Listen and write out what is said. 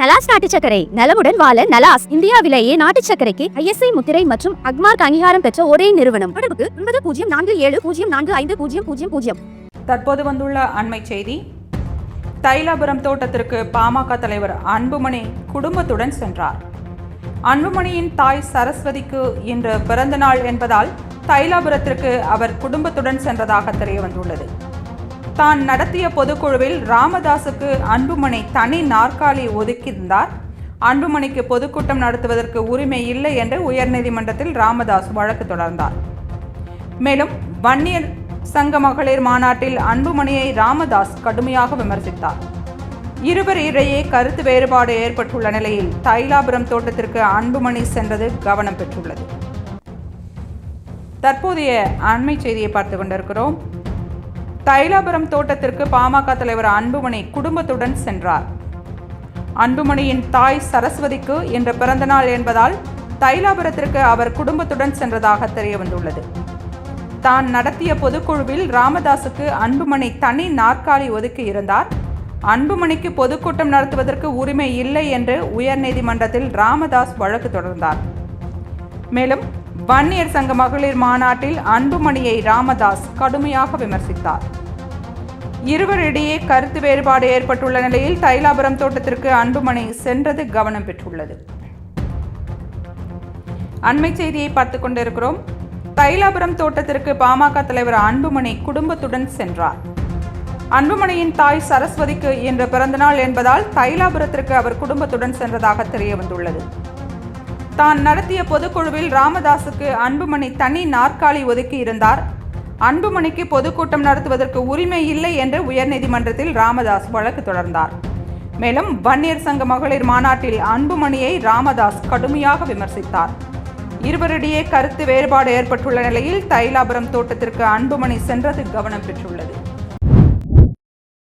நலாஸ் நாட்டு சக்கரை நலமுடன் வாழ நலாஸ் இந்தியாவிலேயே நாட்டு சக்கரைக்கு ஐஎஸ்ஐ முத்திரை மற்றும் அக்மார்க் அங்கீகாரம் பெற்ற ஒரே நிறுவனம். தொடர்புக்கு ஒன்பது பூஜ்ஜியம் நான்கு ஏழு பூஜ்ஜியம் நான்கு ஐந்து பூஜ்ஜியம் பூஜ்ஜியம் பூஜ்ஜியம். தற்போது வந்துள்ள அண்மை செய்தி. தைலாபுரம் தோட்டத்திற்கு பாமக தலைவர் அன்புமணி குடும்பத்துடன் சென்றார். அன்புமணியின் தாய் சரஸ்வதிக்கு இன்று பிறந்தநாள் என்பதால் தைலாபுரத்திற்கு அவர் குடும்பத்துடன் சென்றதாக தெரிய வந்துள்ளது. தான் நடத்திய பொதுக்குழுவில் ராமதாசுக்கு அன்புமணி தனி நாற்காலி ஒதுக்கியிருந்தார். அன்புமணிக்கு பொதுக்கூட்டம் நடத்துவதற்கு உரிமை இல்லை என்று உயர்நீதிமன்றத்தில் ராமதாஸ் வழக்கு தொடர்ந்தார். மேலும் வன்னியர் சங்க மகளிர் மாநாட்டில் அன்புமணியை ராமதாஸ் கடுமையாக விமர்சித்தார். இருவர் இடையே கருத்து வேறுபாடு ஏற்பட்டுள்ள நிலையில் தைலாபுரம் தோட்டத்திற்கு அன்புமணி சென்றது கவனம் பெற்றுள்ளது. தற்போதைய அண்மை செய்தியை பார்த்து கொண்டிருக்கிறோம். தைலாபுரம் தோட்டத்திற்கு பாமக தலைவர் அன்புமணி குடும்பத்துடன் சென்றார். அன்புமணியின் தாய் சரஸ்வதிக்கு இன்று பிறந்தநாள் என்பதால் தைலாபுரத்திற்கு அவர் குடும்பத்துடன் சென்றதாக தெரிய வந்துள்ளது. தான் நடத்திய பொதுக்குழுவில் ராமதாசுக்கு அன்புமணி தனி நாற்காலி ஒதுக்கி இருந்தார். அன்புமணிக்கு பொதுக்கூட்டம் நடத்துவதற்கு உரிமை இல்லை என்று உயர்நீதிமன்றத்தில் ராமதாஸ் வழக்கு தொடர்ந்தார். மேலும் வன்னியர் சங்க மகளிர் மாநாட்டில் அன்புமணியை ராமதாஸ் கடுமையாக விமர்சித்தார். இருவரிடையே கருத்து வேறுபாடு ஏற்பட்டுள்ள நிலையில் தைலாபுரம் தோட்டத்திற்கு அன்புமணி சென்றது கவனம் பெற்றுள்ளது. அண்மை செய்தியை பார்த்து கொண்டிருக்கிறோம். தைலாபுரம் தோட்டத்திற்கு பாமக தலைவர் அன்புமணி குடும்பத்துடன் சென்றார். அன்புமணியின் தாய் சரஸ்வதிக்கு இன்று பிறந்தநாள் என்பதால் தைலாபுரத்திற்கு அவர் குடும்பத்துடன் சென்றதாக தெரிய வந்துள்ளது தான் நடத்திய பொதுக்குழுவில் ராமதாசுக்கு அன்புமணி தனி நாற்காலி ஒதுக்கி இருந்தார். அன்புமணிக்கு பொதுக்கூட்டம் நடத்துவதற்கு உரிமை இல்லை என்று உயர்நீதிமன்றத்தில் ராமதாஸ் வழக்கு தொடர்ந்தார். மேலும் வன்னியர் சங்க மகளிர் மாநாட்டில் அன்புமணியை ராமதாஸ் கடுமையாக விமர்சித்தார். இருவரிடையே கருத்து வேறுபாடு ஏற்பட்டுள்ள நிலையில் தைலாபுரம் தோட்டத்திற்கு அன்புமணி சென்றது கவனம் பெற்றுள்ளது.